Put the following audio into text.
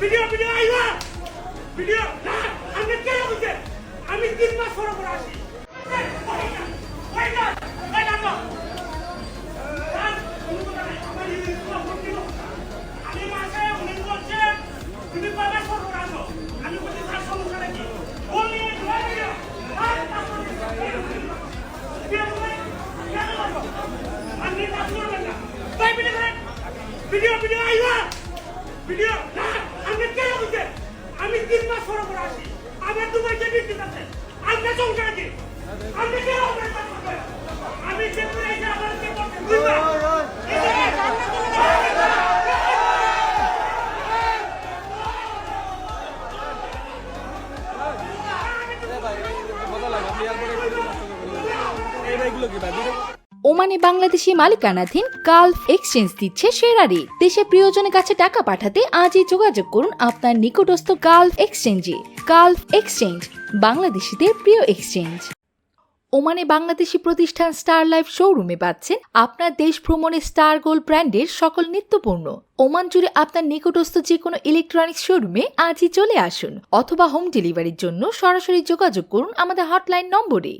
Video video আইবা video না আমি কে বলছে আমি তিন মাস পর পর আসি। ভিডিও ভিডিও করে, আমি তিন মাস পর পর আসি আমার দুবাই যে বিক্রি আছে আমরা সংসার কি আমি কে আমি যে করে এসে আমার কে দিবা ওমানে বাংলাদেশি মালিকানাধীন গালফ এক্সচেঞ্জ দিচ্ছে সেরা রেট দেশে প্রিয়জনের কাছে টাকা পাঠাতে আজই যোগাযোগ করুন আপনার নিকটস্থ গালফ এক্সচেঞ্জে। গালফ এক্সচেঞ্জ, বাংলাদেশিদের প্রিয় এক্সচেঞ্জ। ওমানে বাংলাদেশি প্রতিষ্ঠান স্টার লাইফ শোরুমে পাচ্ছেন আপনার দেশ ভ্রমণে স্টার গোল্ড ব্র্যান্ডের সকল নিত্যপূর্ণ ওমান জুড়ে আপনার নিকটস্থ যে কোনো ইলেকট্রনিক্স শোরুমে আজই চলে আসুন, অথবা হোম ডেলিভারির জন্য সরাসরি যোগাযোগ করুন আমাদের হটলাইন নম্বরে।